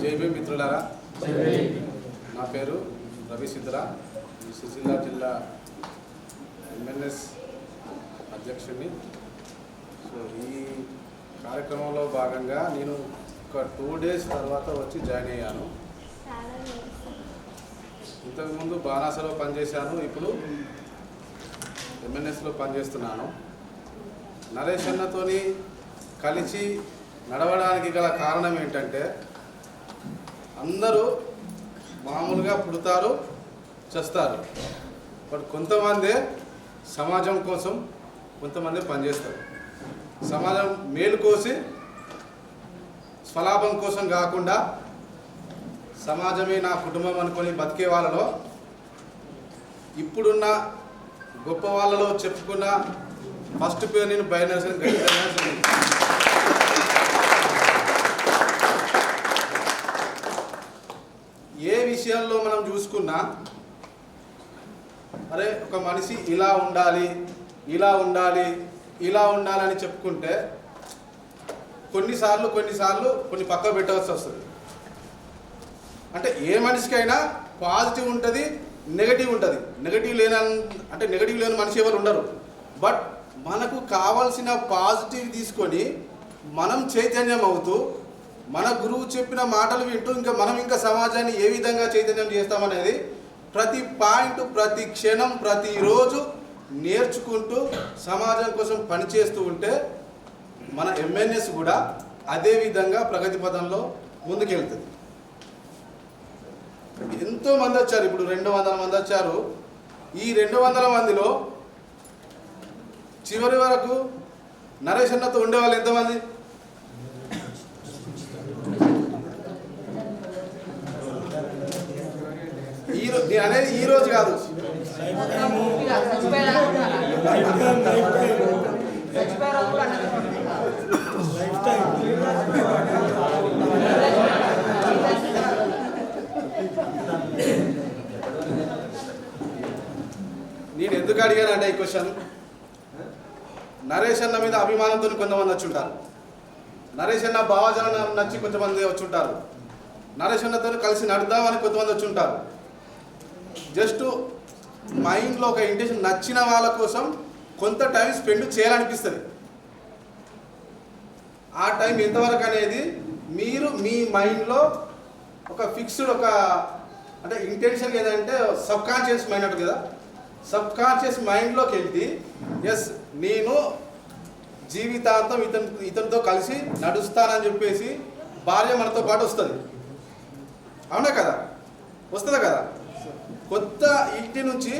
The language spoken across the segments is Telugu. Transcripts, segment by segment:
జైబీ మిత్రులారా. నా పేరు రవి సిద్ధరా. సుశీల జిల్లా ఎంఎన్ఎస్ అధ్యక్షుడిని. సో ఈ కార్యక్రమంలో భాగంగా నేను ఒక టూ డేస్ తర్వాత వచ్చి జాయిన్ అయ్యాను. ఇంతకుముందు బాణాసలో పనిచేశాను ఇప్పుడు ఎంఎన్ఎస్లో పనిచేస్తున్నాను. నరేష్ అన్నతోని కలిసి నడవడానికి గల కారణం ఏంటంటే అందరూ మామూలుగా పుడతారు చేస్తారు. బట్ కొంతమంది సమాజం కోసం కొంతమంది పనిచేస్తారు. సమాజం మేలు కోసి స్వలాభం కోసం కాకుండా సమాజమే నా కుటుంబం అనుకొని బతికే వాళ్ళలో ఇప్పుడున్న గొప్ప వాళ్ళలో చెప్పుకున్న ఫస్ట్ పేరు నేను బై విషయాల్లో మనం చూసుకున్నా అరే ఒక మనిషి ఇలా ఉండాలి ఇలా ఉండాలి ఇలా ఉండాలని చెప్పుకుంటే కొన్నిసార్లు కొన్నిసార్లు కొన్ని పక్క పెట్టవలసి వస్తుంది. అంటే ఏ మనిషికైనా పాజిటివ్ ఉంటుంది నెగటివ్ ఉంటుంది. నెగటివ్ లేని అంటే నెగటివ్ లేని మనిషి ఎవరు ఉండరు. బట్ మనకు కావాల్సిన పాజిటివ్ తీసుకొని మనం చైతన్యం అవుతూ మన గురువు చెప్పిన మాటలు వింటూ ఇంకా మనం ఇంకా సమాజాన్ని ఏ విధంగా చైతన్యం చేస్తామనేది ప్రతి పాయింట్ ప్రతి క్షణం ప్రతిరోజు నేర్చుకుంటూ సమాజం కోసం పనిచేస్తూ ఉంటే మన ఎంఎన్ఎస్ కూడా అదే విధంగా ప్రగతి పదంలో ముందుకెళ్తుంది. ఎంతో మంది వచ్చారు ఇప్పుడు రెండు వందల మంది వచ్చారు. ఈ రెండు వందల మందిలో చివరి వరకు నరేష్ అన్నతో ఉండేవాళ్ళు ఎంతమంది? నేను అనేది ఈ రోజు కాదు. నేను ఎందుకు అడిగానంటే ఈ క్వశ్చన్ నరేష్ అన్న మీద అభిమానంతో కొంతమంది వచ్చుంటారు నరేష్ అన్న భావజనం నచ్చి కొంతమంది వచ్చి ఉంటారు. నరేష్ అన్నతో కలిసి నడుద్దామని కొంతమంది వచ్చుంటారు జస్ట్ మైండ్లో ఒక ఇంటెన్షన్ నచ్చిన వాళ్ళ కోసం కొంత టైం స్పెండ్ చేయాలనిపిస్తుంది. ఆ టైం ఎంతవరకు అనేది మీరు మీ మైండ్లో ఒక ఫిక్స్డ్ ఒక అంటే ఇంటెన్షన్ ఏదంటే సబ్ కాన్షియస్ మైండ్ అంటారు కదా సబ్ కాన్షియస్ మైండ్లోకి వెళ్తే ఎస్ నేను జీవితాంతం ఇతను ఇతనితో కలిసి నడుస్తానని చెప్పేసి భార్య మనతో పాటు వస్తుంది. అవునా కదా? వస్తుందా కదా? కొత్త ఇంటి నుంచి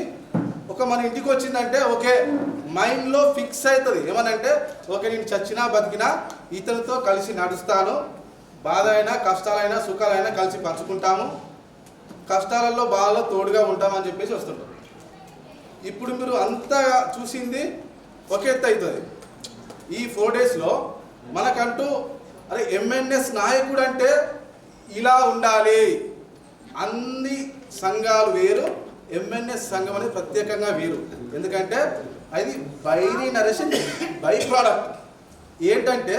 ఒక మన ఇంటికి వచ్చిందంటే ఓకే మైండ్లో ఫిక్స్ అవుతుంది ఏమనంటే ఓకే నేను చచ్చినా బతికినా ఇతనితో కలిసి నడుస్తాను. బాధ అయినా కష్టాలైనా సుఖాలైనా కలిసి పంచుకుంటాము. కష్టాలలో బాధలో తోడుగా ఉంటామని చెప్పేసి వస్తుంటాం ఇప్పుడు మీరు అంతా చూసింది ఒకే ఎత్తు అవుతుంది ఈ ఫోర్ డేస్లో మనకంటూ అరే ఎంఎన్ఎస్ నాయకుడు అంటే ఇలా ఉండాలి. అన్ని సంఘాలు వేరు ఎంఎన్ఎస్ సంఘం అనేది ప్రత్యేకంగా వేరు. ఎందుకంటే అది బైరీ నరేషన్ బై ప్రోడక్ట్ ఏంటంటే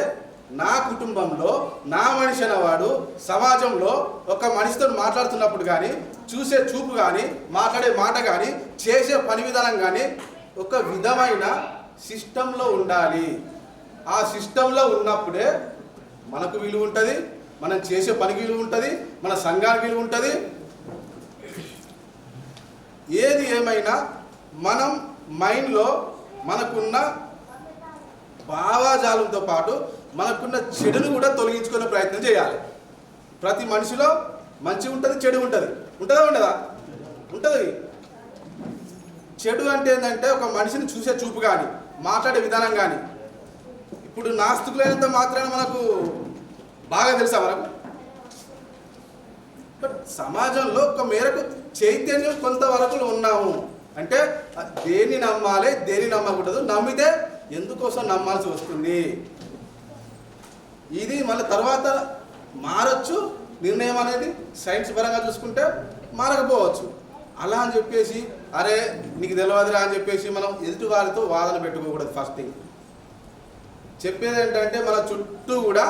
నా కుటుంబంలో నా మనిషి అనేవాడు సమాజంలో ఒక మనిషితో మాట్లాడుతున్నప్పుడు కానీ చూసే చూపు కానీ మాట్లాడే మాట కానీ చేసే పని విధానం కానీ ఒక విధమైన సిస్టంలో ఉండాలి. ఆ సిస్టంలో ఉన్నప్పుడే మనకు విలువ ఉంటుంది మనం చేసే పనికి విలువ ఉంటుంది మన సంఘానికి విలువ ఉంటుంది. ఏది ఏమైనా మనం మైండ్లో మనకున్న భావాజాలంతో పాటు మనకున్న చెడును కూడా తొలగించుకునే ప్రయత్నం చేయాలి. ప్రతి మనిషిలో మంచి ఉంటుంది చెడు ఉంటుంది. ఉంటుందా ఉండదా? ఉంటుంది. చెడు అంటే ఏంటంటే ఒక మనిషిని చూసే చూపు కానీ మాట్లాడే విధానం కానీ ఇప్పుడు నాస్తికులైనంత మాత్రాన మనకు బాగా తెలుసా మనకు బట్ సమాజంలో ఒక మేరకు చైతన్యం కొంతవరకు ఉన్నాము. అంటే దేన్ని నమ్మాలి దేన్ని నమ్మకూడదు నమ్మితే ఎందుకోసం నమ్మాల్సి వస్తుంది? ఇది మళ్ళీ తర్వాత మారచ్చు నిర్ణయం అనేది సైన్స్ పరంగా చూసుకుంటే మారకపోవచ్చు. అలా అని చెప్పేసి అరే నీకు తెలియదురా అని చెప్పేసి మనం ఎదుటి వారితో వాదన పెట్టుకోకూడదు ఫస్ట్ థింగ్. చెప్పేది ఏంటంటే మన చుట్టూ కూడా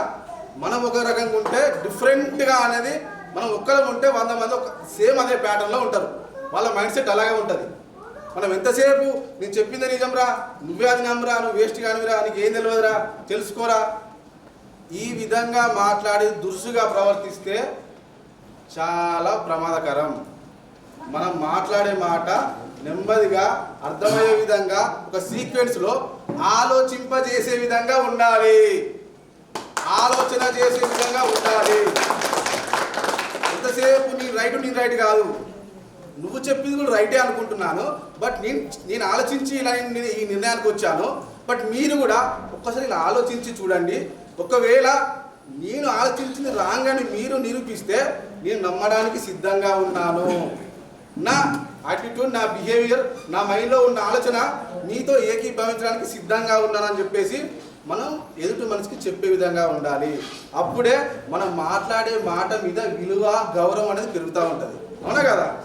మనం ఒక రకంగా ఉంటే డిఫరెంట్గా అనేది మనం ఒక్కరం ఉంటే వంద మంది ఒక సేమ్ అదే ప్యాటర్న్లో ఉంటారు. వాళ్ళ మైండ్ సెట్ అలాగే ఉంటుంది. మనం ఎంతసేపు నేను చెప్పింది నిజంరా నువ్వే అది నమ్మరా నువ్వు వేస్ట్ కానివిరా నీకు ఏం తెలియదురా తెలుసుకోరా? ఈ విధంగా మాట్లాడి దురుసుగా ప్రవర్తిస్తే చాలా ప్రమాదకరం. మనం మాట్లాడే మాట నెమ్మదిగా అర్థమయ్యే విధంగా ఒక సీక్వెన్స్లో ఆలోచింపజేసే విధంగా ఉండాలి. ఆలోచన చేసే విధంగా ఉండాలి. ఎంతసేపు నీ రైట్ నీ రైట్ కాదు. నువ్వు చెప్పింది కూడా రైటే అనుకుంటున్నాను. బట్ నేను నేను ఆలోచించి ఇలా నేను ఈ నిర్ణయానికి వచ్చాను. బట్ మీరు కూడా ఒక్కసారి ఇలా ఆలోచించి చూడండి. ఒకవేళ నేను ఆలోచించింది రాంగ్ అని మీరు నిరూపిస్తే నేను నమ్మడానికి సిద్ధంగా ఉన్నాను. నా యాటిట్యూడ్ నా బిహేవియర్ నా మైండ్లో ఉన్న ఆలోచన మీతో ఏకీభవించడానికి సిద్ధంగా ఉన్నానని చెప్పేసి మనం ఎదుటి మనిషికి చెప్పే విధంగా ఉండాలి. అప్పుడే మనం మాట్లాడే మాట మీద విలువ గౌరవం అనేది పెరుగుతూ ఉంటుంది. అవునా కదా?